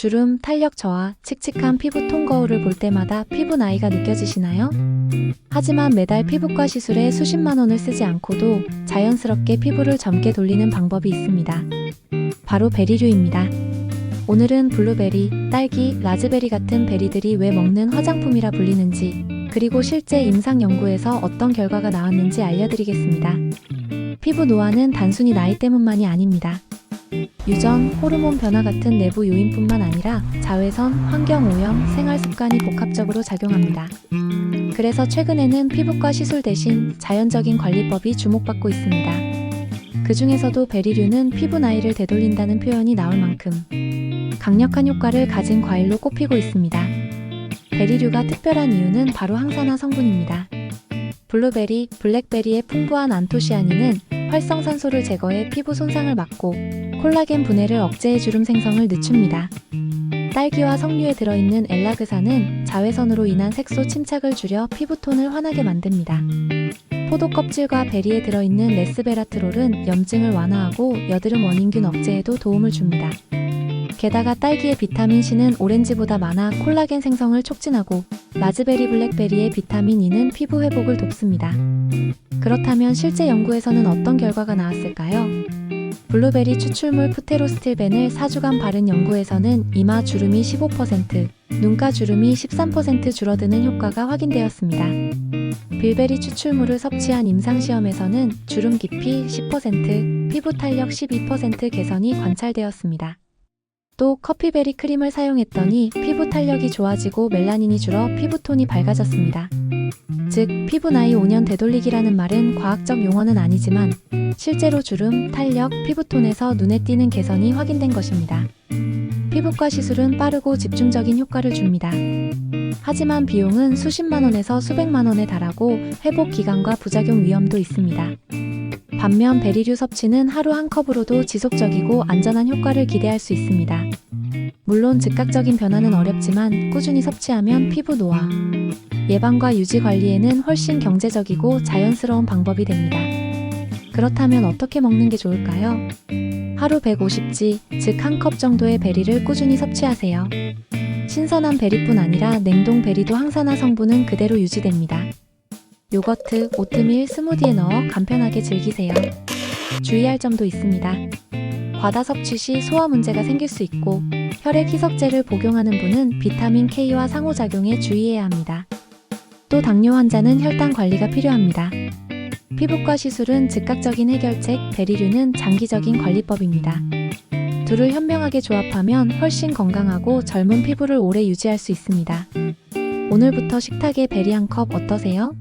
주름, 탄력 저하, 칙칙한 피부 톤 거울을 볼 때마다 피부 나이가 느껴지시나요? 하지만 매달 피부과 시술에 수십만 원을 쓰지 않고도 자연스럽게 피부를 젊게 돌리는 방법이 있습니다. 바로 베리류입니다. 오늘은 블루베리, 딸기, 라즈베리 같은 베리들이 왜 먹는 화장품이라 불리는지, 그리고 실제 임상 연구에서 어떤 결과가 나왔는지 알려드리겠습니다. 피부 노화는 단순히 나이 때문만이 아닙니다. 유전, 호르몬 변화 같은 내부 요인뿐만 아니라 자외선, 환경 오염, 생활 습관이 복합적으로 작용합니다. 그래서 최근에는 피부과 시술 대신 자연적인 관리법이 주목받고 있습니다. 그 중에서도 베리류는 피부 나이를 되돌린다는 표현이 나올 만큼 강력한 효과를 가진 과일로 꼽히고 있습니다. 베리류가 특별한 이유는 바로 항산화 성분입니다. 블루베리, 블랙베리의 풍부한 안토시아닌은 활성산소를 제거해 피부 손상을 막고 콜라겐 분해를 억제해 주름 생성을 늦춥니다. 딸기와 석류에 들어있는 엘라그산은 자외선으로 인한 색소 침착을 줄여 피부톤을 환하게 만듭니다. 포도 껍질과 베리에 들어있는 레스베라트롤은 염증을 완화하고 여드름 원인균 억제에도 도움을 줍니다. 게다가 딸기의 비타민 C는 오렌지보다 많아 콜라겐 생성을 촉진하고 라즈베리 블랙베리의 비타민 E는 피부 회복을 돕습니다. 그렇다면 실제 연구에서는 어떤 결과가 나왔을까요? 블루베리 추출물 푸테로스틸벤을 4주간 바른 연구에서는 이마 주름이 15%, 눈가 주름이 13% 줄어드는 효과가 확인되었습니다. 빌베리 추출물을 섭취한 임상시험에서는 주름 깊이 10%, 피부 탄력 12% 개선이 관찰되었습니다. 또 커피베리 크림을 사용했더니 피부 탄력이 좋아지고 멜라닌이 줄어 피부톤이 밝아졌습니다. 즉, 피부 나이 5년 되돌리기라는 말은 과학적 용어는 아니지만 실제로 주름, 탄력, 피부톤에서 눈에 띄는 개선이 확인된 것입니다. 피부과 시술은 빠르고 집중적인 효과를 줍니다. 하지만 비용은 수십만 원에서 수백만 원에 달하고 회복 기간과 부작용 위험도 있습니다. 반면 베리류 섭취는 하루 한 컵으로도 지속적이고 안전한 효과를 기대할 수 있습니다. 물론 즉각적인 변화는 어렵지만 꾸준히 섭취하면 피부 노화, 예방과 유지 관리에는 훨씬 경제적이고 자연스러운 방법이 됩니다. 그렇다면 어떻게 먹는 게 좋을까요? 하루 150지, 즉한 컵 정도의 베리를 꾸준히 섭취하세요. 신선한 베리뿐 아니라 냉동 베리도 항산화 성분은 그대로 유지됩니다. 요거트, 오트밀, 스무디에 넣어 간편하게 즐기세요. 주의할 점도 있습니다. 과다 섭취 시 소화 문제가 생길 수 있고 혈액 희석제를 복용하는 분은 비타민 K와 상호작용에 주의해야 합니다. 또 당뇨 환자는 혈당 관리가 필요합니다. 피부과 시술은 즉각적인 해결책, 베리류는 장기적인 관리법입니다. 둘을 현명하게 조합하면 훨씬 건강하고 젊은 피부를 오래 유지할 수 있습니다. 오늘부터 식탁에 베리 한 컵 어떠세요?